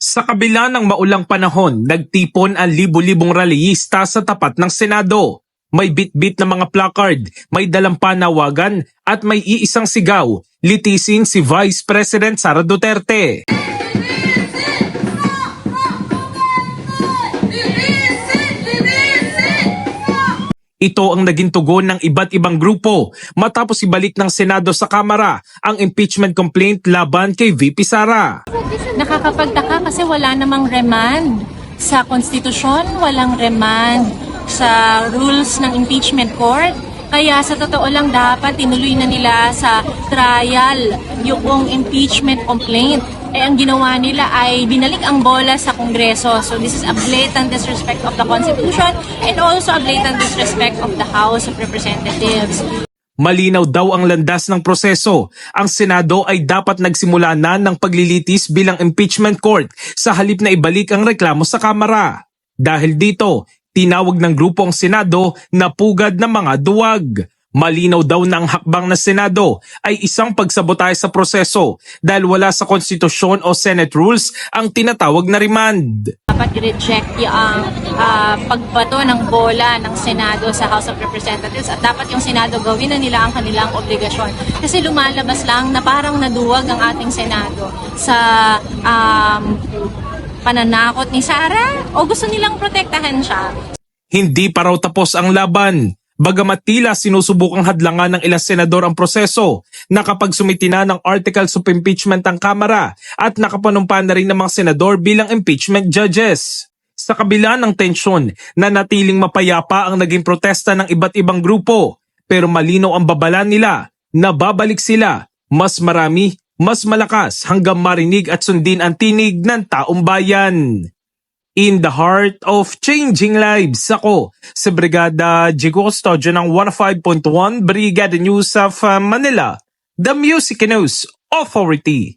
Sa kabila ng maulang panahon, nagtipon ang libu-libong rallyista sa tapat ng Senado. May bit-bit na mga placard, may dalang panawagan at may iisang sigaw, litisin si Vice President Sara Duterte. Ito ang naging tugon ng iba't ibang grupo matapos ibalik ng Senado sa Kamara ang impeachment complaint laban kay VP Sara. Nakakapagtaka kasi wala namang remand sa konstitusyon, walang remand sa rules ng impeachment court. Kaya sa totoo lang dapat tinuloy na nila sa trial yung impeachment complaint. Eh ang ginawa nila ay binalik ang bola sa Kongreso. So this is a blatant disrespect of the Constitution and also a blatant disrespect of the House of Representatives. Malinaw daw ang landas ng proseso. Ang Senado ay dapat nagsimula na ng paglilitis bilang impeachment court sa halip na ibalik ang reklamo sa Kamara. Dahil dito, tinawag ng grupo ang Senado na pugad ng mga duwag. Malinaw daw na ang hakbang ng Senado ay isang pagsabotahe sa proseso dahil wala sa konstitusyon o Senate rules ang tinatawag na remand. Dapat i-reject yung ah, pagbato ng bola ng Senado sa House of Representatives at dapat yung Senado gawin na nila ang kanilang obligasyon. Kasi lumalabas lang na parang naduwag ang ating Senado sa um, pananakot ni Sara o gusto nilang protektahan siya. Hindi pa raw tapos ang laban. Bagamat tila sinusubukang hadlangan ng ilang senador ang proseso, nakapagsumiti na ng articles of impeachment ang Kamara at nakapanumpa na rin ng mga senador bilang impeachment judges. Sa kabila ng tensyon, nanatiling mapayapa ang naging protesta ng iba't ibang grupo, pero malinaw ang babala nila na babalik sila, mas marami, mas malakas hanggang marinig at sundin ang tinig ng taong bayan. In the heart of changing lives, ako sa Brigada Jigo Custodio ng 105.1 Brigada News of uh, Manila, the Music News Authority.